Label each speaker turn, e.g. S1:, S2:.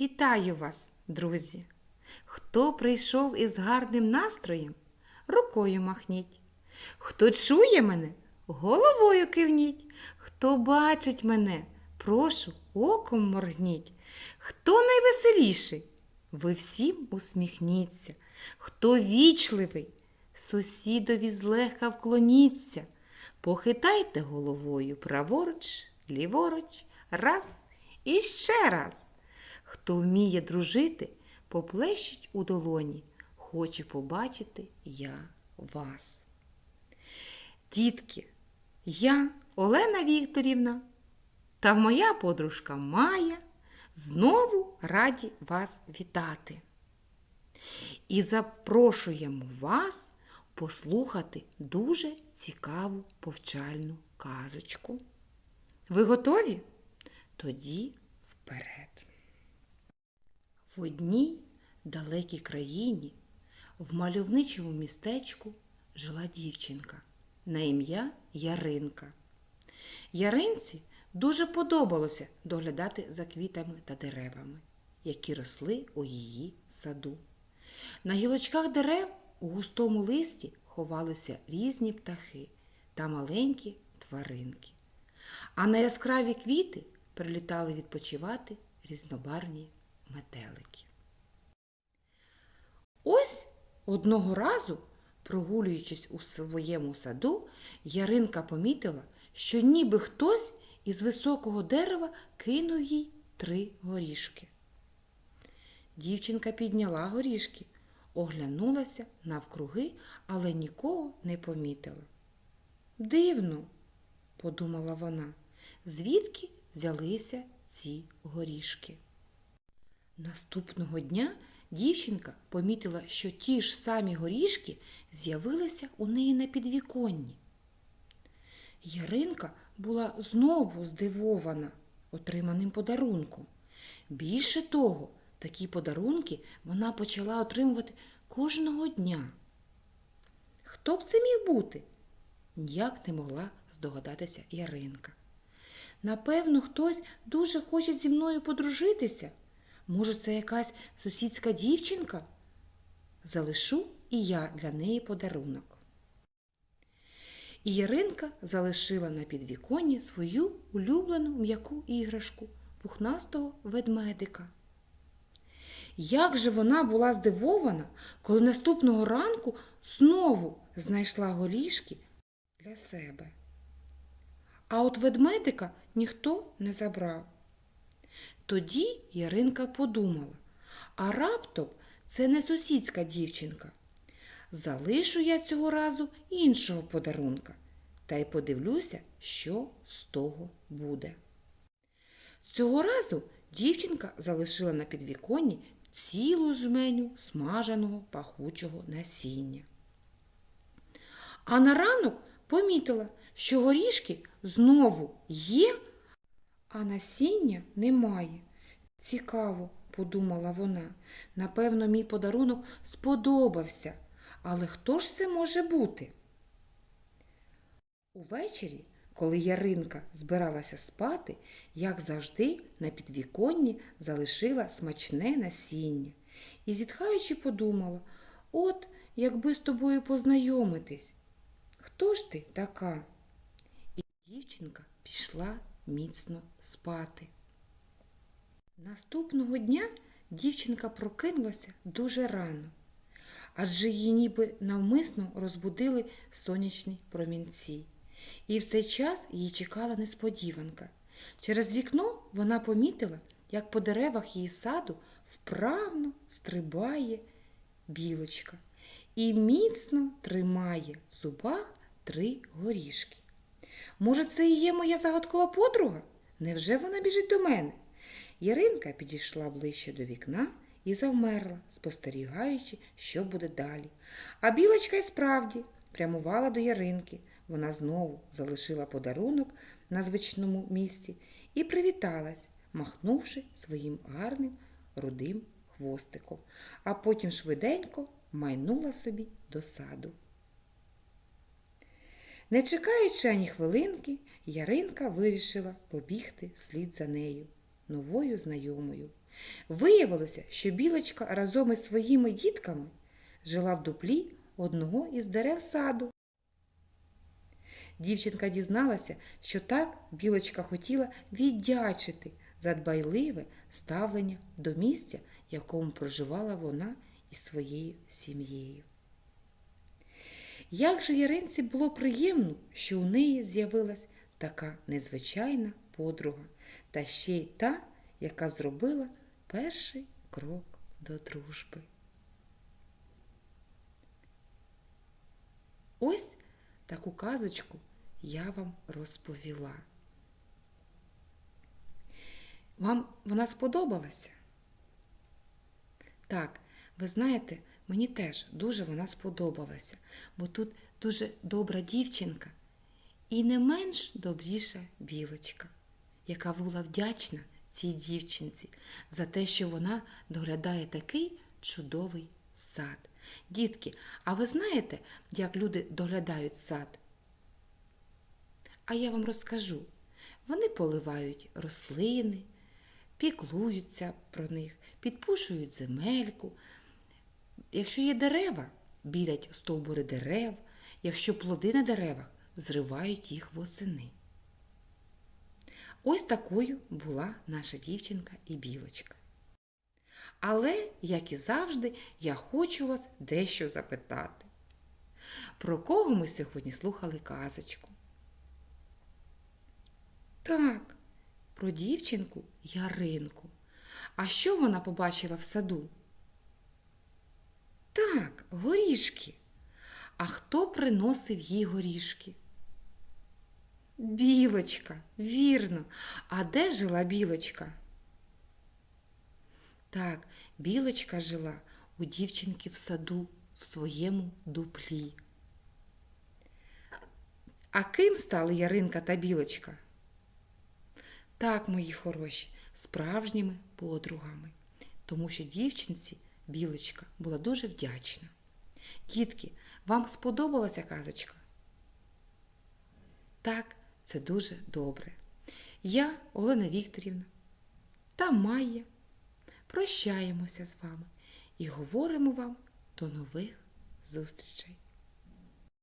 S1: Вітаю вас, друзі! Хто прийшов із гарним настроєм, рукою махніть. Хто чує мене, головою кивніть. Хто бачить мене, прошу, оком моргніть. Хто найвеселіший? Ви всім усміхніться. Хто вічливий, сусідові злегка вклоніться. Похитайте головою праворуч, ліворуч, раз і ще раз. Хто вміє дружити, поплещіть у долоні. Хочу побачити я вас. Дітки, я Олена Вікторівна та моя подружка Майя знову раді вас вітати. І запрошуємо вас послухати дуже цікаву повчальну казочку. Ви готові? Тоді вперед. В одній далекій країні, в мальовничому містечку жила дівчинка на ім'я Яринка. Яринці дуже подобалося доглядати за квітами та деревами, які росли у її саду. На гілочках дерев у густому листі ховалися різні птахи та маленькі тваринки. А на яскраві квіти прилітали відпочивати різнобарвні метелики. Ось одного разу, прогулюючись у своєму саду, Яринка помітила, що ніби хтось із високого дерева кинув їй три горішки. Дівчинка підняла горішки, оглянулася навкруги, але нікого не помітила. Дивно, подумала вона, звідки взялися ці горішки. Наступного дня дівчинка помітила, що ті ж самі горішки з'явилися у неї на підвіконні. Яринка була знову здивована отриманим подарунком. Більше того, такі подарунки вона почала отримувати кожного дня. Хто б це міг бути? Ніяк не могла здогадатися Яринка. Напевно, хтось дуже хоче зі мною подружитися. Може, це якась сусідська дівчинка? Залишу і я для неї подарунок. І Яринка залишила на підвіконні свою улюблену м'яку іграшку пухнастого ведмедика. Як же вона була здивована, коли наступного ранку знову знайшла голішки для себе. А от ведмедика ніхто не забрав. Тоді Яринка подумала, а раптом це не сусідська дівчинка. Залишу я цього разу іншого подарунка та й подивлюся, що з того буде. Цього разу дівчинка залишила на підвіконні цілу жменю смаженого пахучого насіння. А на ранок помітила, що горішки знову є, а насіння немає. Цікаво, подумала вона. Напевно, мій подарунок сподобався. Але хто ж це може бути? Увечері, коли Яринка збиралася спати, як завжди, на підвіконні залишила смачне насіння і, зітхаючи, подумала, от якби з тобою познайомитись. Хто ж ти така? І дівчинка пішла міцно спати. Наступного дня дівчинка прокинулася дуже рано, адже її ніби навмисно розбудили сонячні промінці. І в цей час її чекала несподіванка. Через вікно вона помітила, як по деревах її саду вправно стрибає білочка і міцно тримає в зубах три горішки. Може, це і є моя загадкова подруга? Невже вона біжить до мене? Яринка підійшла ближче до вікна і завмерла, спостерігаючи, що буде далі. А білочка й справді прямувала до Яринки. Вона знову залишила подарунок на звичному місці і привіталась, махнувши своїм гарним рудим хвостиком, а потім швиденько майнула собі до саду. Не чекаючи ані хвилинки, Яринка вирішила побігти вслід за нею, новою знайомою. Виявилося, що білочка разом із своїми дітками жила в дуплі одного із дерев саду. Дівчинка дізналася, що так білочка хотіла віддячити за дбайливе ставлення до місця, якому проживала вона із своєю сім'єю. Як же Яринці було приємно, що у неї з'явилась така незвичайна подруга, та ще й та, яка зробила перший крок до дружби. Ось таку казочку я вам розповіла. Вам вона сподобалася? Так, ви знаєте, мені теж дуже вона сподобалася, бо тут дуже добра дівчинка і не менш добріша білочка, яка була вдячна цій дівчинці за те, що вона доглядає такий чудовий сад. Дітки, а ви знаєте, як люди доглядають сад? А я вам розкажу. Вони поливають рослини, піклуються про них, підпушують земельку. Якщо є дерева, білять стовбури дерев, якщо плоди на деревах, зривають їх восени. Ось такою була наша дівчинка і білочка. Але, як і завжди, я хочу вас дещо запитати. Про кого ми сьогодні слухали казочку? Так, про дівчинку Яринку. А що вона побачила в саду? Так, горішки. А хто приносив їй горішки? Білочка, вірно. А де жила білочка? Так, білочка жила у дівчинки в саду в своєму дуплі. А ким стали Яринка та білочка? Так, мої хороші, справжніми подругами, тому що дівчинці білочка була дуже вдячна. Дітки, вам сподобалася казочка? Так, це дуже добре. Я, Олена Вікторівна та Майя прощаємося з вами і говоримо вам до нових зустрічей.